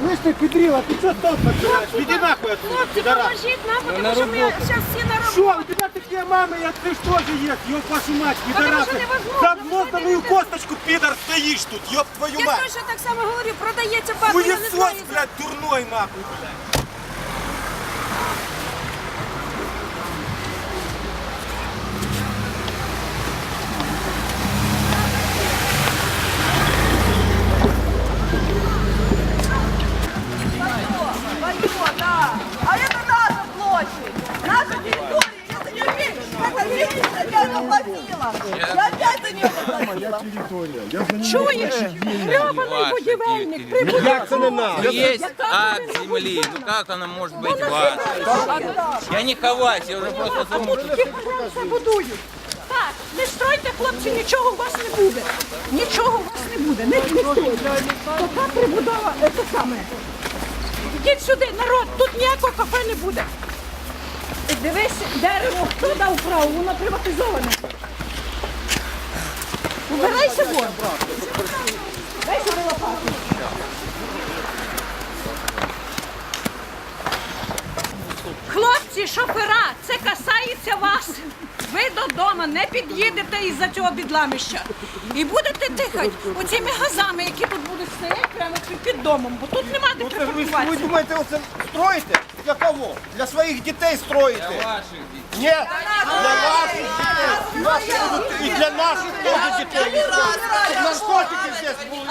Слышь ты, педрила, ты что стол подбираешь? Иди нахуй отсюда, Хлопці, пидорас. поможіть нам, тому що ми зараз всі на роботі. Что, у тебя такие мамы, я ты что же есть, ёб вашу мать, пидорасы. что невозможно, За вы мозг на мою косточку, пидор, стоишь тут, ёб твою Я мать. точно так само говорю, продається бабу, я не Хуесос, знаю. блядь, дурной нахуй, блядь. Заплатила. Я опять за нее заплатила. Чуєш? Гребаний будівельник, прибув. Як це не надо? Есть акт земли. Ну как она может быть вашей? Я не ковать, я уже просто замучился. Тільки, пожалуйста, будують. Так, не стройте, хлопці, нічого у вас не буде. Нічого у вас не буде. Не, не стройте. Така прибудова, це саме. Йдіть сюди, народ, тут ніякого кафе не буде. Дивись, дерево, хто дав право, воно приватизоване. Убирайся вон. Дай сюди лопату. Хлопці, шофера, це касається вас. Ви додому не під'їдете із-за цього бідламища. І будете дихати оцими газами, які тут прямо під- домом, бо тут нема де Ви, ви припаркуватися. думаєте, оце строїте? Для кого? Для своїх дітей строїте? Ваших детей. Ні, для ваших дітей. Наші будуть і для наших теж дітей. Щоб наркотики здесь були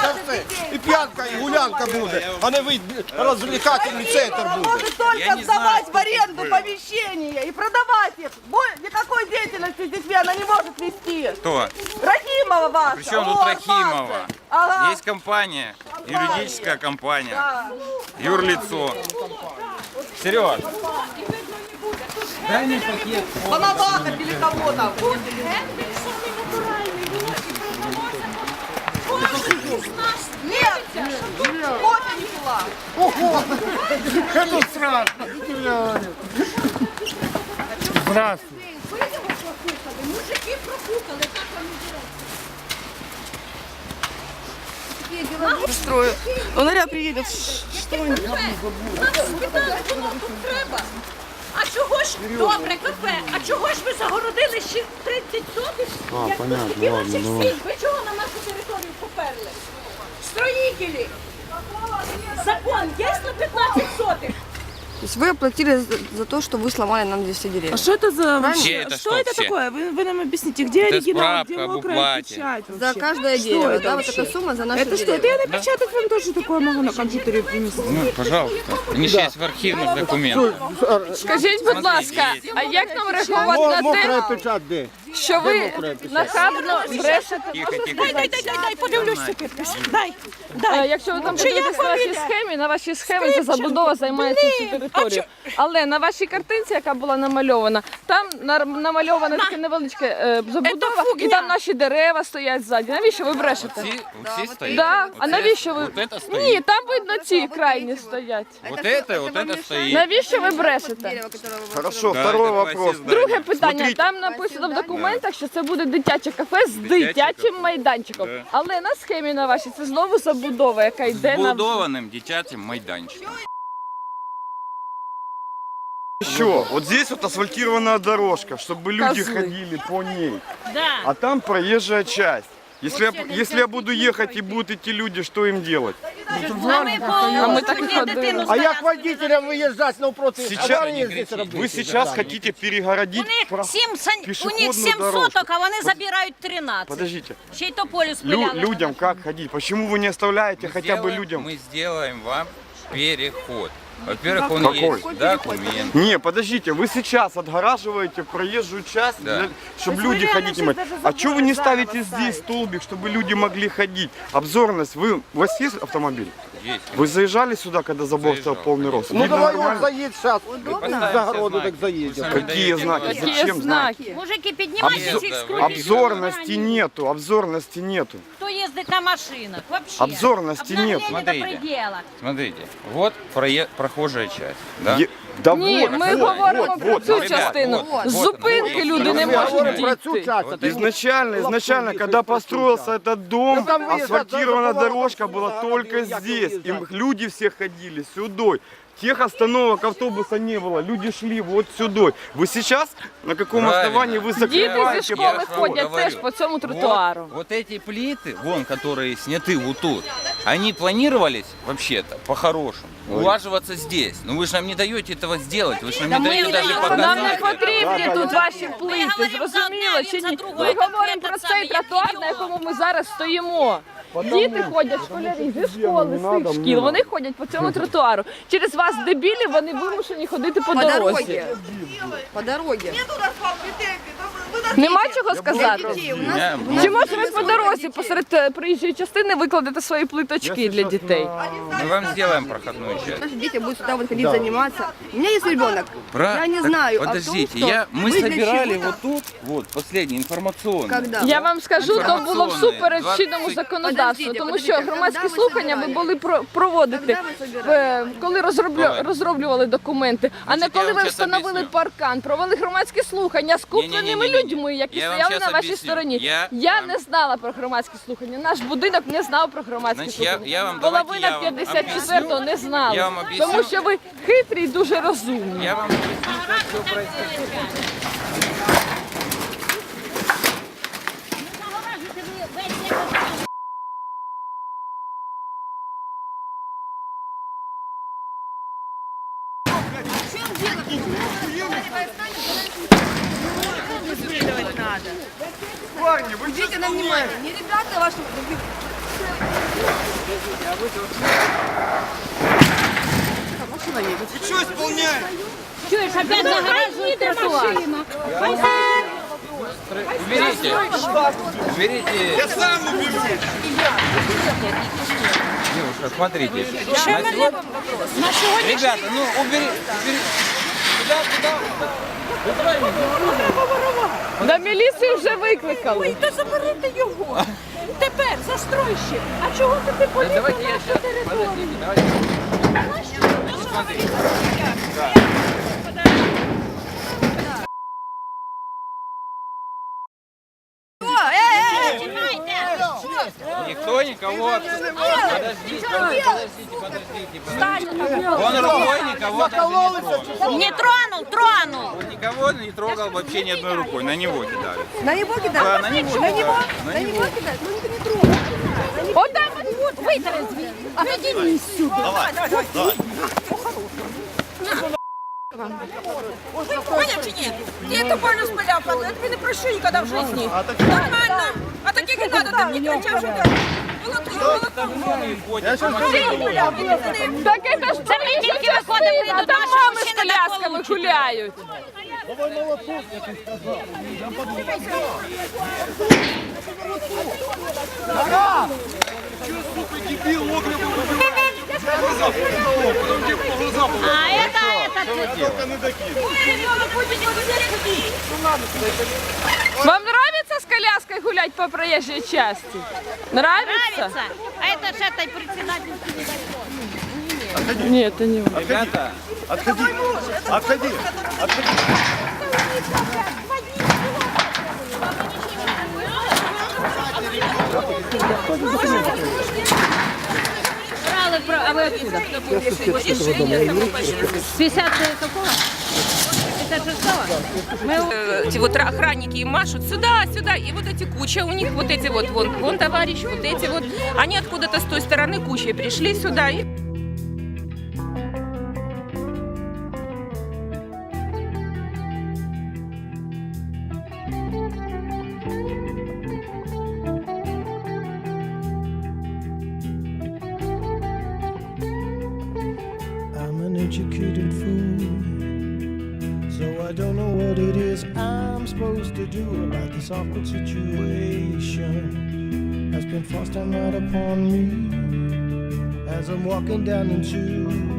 для все. І п'янка, і гулянка буде, а не ви розвлекательний центр буде. Может только Я не знаю, сдавать в сколько аренду стоит. помещения и продавать их. Бо- Никакой деятельности с детьми она не может вести. Кто? Рахимова ваша. Причем тут вот Рахимова? ваша. Ага. Есть компания, юридическая компания, юрлицо. Сереж, дай мне пакет. Балабанов или кого там. Гендель самий натуральний, воно і приносить. Кожен із нас Нет, кофе не пила. Это страшно. Здравствуй. Профукали, мужики профукали, так вони Строю. Он говоря, приедет. Кафе? Нас спитали, воно тут треба. А чого ж, добре, кафе, а чого ж ви загородили ще 30 сотих? Як понятно, ладно, всі. Ви чого на нашу територію поперли? Строїтелі. Закон є на 15 сотих? То есть вы оплатили за, за то, что вы сломали нам здесь все деревья. А что это за Вообще это что что, это все? такое? Вы, вы нам объясните, где Это оригинал, где справка об мокрая уплате. печать За вообще? каждое Что дерево, это да, вот вообще? эта сумма за наши Это что? деревья. Это я напечатать вам тоже такое могу на компьютере принести. Ну, пожалуйста. Они же есть в архивных документах. Скажіть, будь ласка, а як нам реагувати на Мокрая те, печать де? Що ви нахабно брешете? Тихо, тихо. Дай, дай, дай, дай, дай, подивлюсь цю підпис. Дай, Е. Якщо ви там Чи подивитесь на вашій схемі, на вашій схемі ця забудова займається цю всю територію. Але на вашій картинці, яка була намальована, там нар- намальована таке невеличке е, забудова, і там наші дерева стоять ззаді. Навіщо ви брешете? Все, все стоят. Да, Вот а это- навіщо ви? Вот это стоит. Ні, там видно ці крайні стоять. Вот это, вот это стоит. Навіщо ви брешете? Дерево, которое вы Хорошо, Да, второй это вопрос. вообще здание. Друге питання. Смотрите. Там написано в документах, що це буде дитяче кафе з Дитяче дитячим кафе. майданчиком. Да. Але на схемі на вашій це знову забудова, яка йде на Збудованим дитячим майданчиком. Еще, вот здесь вот асфальтированная дорожка, чтобы люди Козлы. ходили по ней. Да. А там проезжая часть. Если я, если я буду ехать и будут идти люди, что им делать? А ми так і ходили. А як водителям виїжджати навпроти Сейчас- аварії здесь робити? Вы сейчас хотите перегородить У них про- 7, сан... у пешеходную них 7 дорожку. соток, а вони забирають 13. Подождите, Ще й то полю Лю- спиляли. людям как ходить? Почему вы не оставляете Мы хотя бы сделаем- людям? Мы сделаем вам переход. Во-первых, он Какой? есть документ. Не, подождите, вы сейчас отгораживаете проезжую часть, Да. чтобы люди ходить не могли. А что вы не ставите здесь столбик, чтобы люди могли ходить? Обзорность, вы, у вас есть автомобиль? Есть. Вы заезжали сюда, когда забор Заезжал, стал полный рост? Ну Видно давай он нормально? заїдь зараз. Поставим За все огороду знаки. так заїдемо. Пусть Какие даете знаки? возможность. Які Зачем знаки? знаки? Мужики, піднімайте Обзор- цих да, скрутів. Обзорности нету, обзорности нету. Хто є ездить на машинах. Вообще. Обзор на стене. Обнаглели до Смотрите. предела. Смотрите, вот прое- прохожая часть, да? Е- Да Ні, вот, ми вот, говоримо вот, про вот, цю ребят, частину. вот, З вот, зупинки вот. люди не Ми можуть говоримо про цю дійти. частину. Изначально, изначально, когда построился этот дом, Ну, там выезд, асфальтированная да, да, дорожка да, была да, только да, здесь. да. И люди все ходили сюдой. Тех остановок автобуса не было, люди шли вот сюдой. Вы сейчас на каком Правильно. основании вы Діти зі закрываете школи Я ж вам ходять говорю. теж по цьому Вот, тротуару. вот эти плиты, вон, которые сняты вот тут, они планировались вообще-то по-хорошему улаживаться здесь. Но вы же нам не даете этого сделать, вы же нам не мы даете не даже даем. показать. Нам не это. потрібні тут ваші плити, говоримо за зрозуміло одне, чи він за ні? друге. Ми Так говоримо це про саме, цей як тротуар, на мільйон. якому ми зараз стоїмо. Діти ходять школярі зі школи, з цих шкіл. Вони ходять по цьому тротуару. Через вас, дебілі вони вимушені ходити по По дорозі. дороге. По дорозі. Нету асфальт, претензий. Вы дадите. Нема чого сказати. Детей, у У нас меня- у нас Чи може ви есть по дорозі посеред е, проїжджої частини викладете свої плиточки для дітей? Мы вам сделаем проходную часть. Наши дети будут сюда вот ходить заниматься. У меня есть ребенок. Про- Я не так знаю. о том, Подождите, что я, мы вы для собирали чего-то- вот тут, вот, последний, інформаційний. Когда? Я вам скажу, то було всупереч 20. чинному законодавству, Подождите, тому подождите, що громадські когда ви слухання ви собирали? були про- проводити, Когда ви собирали? е, коли розроблю, Давай. розроблювали документи, а не Значить, я коли вам ви щас встановили об'ясню. паркан, провели громадські слухання з купленими Ні-ні-ні-ні-ні. людьми, які Я вам стояли щас на вашій об'ясню. стороні. Я Я вам- не знала про громадські слухання. Наш будинок не знав про громадські Значить, я- слухання. я вам- давайте Половина я вам 54-го не знала. Я вам об'ясню. Тому що ви хитрі і дуже розумні. Я вам объясню, происходит. Парни, вы Обратите на внимание. Не ребята ваши. что исполняете? Чуешь, опять загораживают тротуар. Уберите. Уберите. Я сам уберу. Девушка, смотрите. Ребята, ну убери, убери. На міліцію вже викликали. Та заберете його. Тепер застройщик. А чого ти ти поліз на Давайте нашу територію? Подождите, давайте. Никто никого. Подождите, подождите, подождите, подождите. Он рукой никого даже не тронул. Не тронул, тронул. Он никого не трогал вообще ни одной рукой. На него кидали. На него кидать? Да, на него, На него? да, на На него. него кидать? Ну никто не трогает. Отак от витрезві. Понял чи ні? Ти эту больно спиляв, я тобі не прощу ніколи в житті. Нормально. А таких і надо, ти мені кричав, що ти Я щас Так це ж Це ми тільки виходимо, а йдуть там наші мами з мужчини колясками на получку. гуляють. А это, это, Вам нравится с коляской гулять по проезжей части? Нравится? нравится. А это ж этой председательница. Нет, это не он. Ребята, Отходи, отходи, отходи. Брали, а вы откуда? С 50 какого? 56-го? Э, эти вот охранники им машут сюда, сюда, и вот эти куча у них, вот эти вот, вон, вон товарищ, вот эти вот, они откуда-то с той стороны кучей пришли сюда и I'm supposed to do about this awkward situation. That's been forced down right upon me as I'm walking down into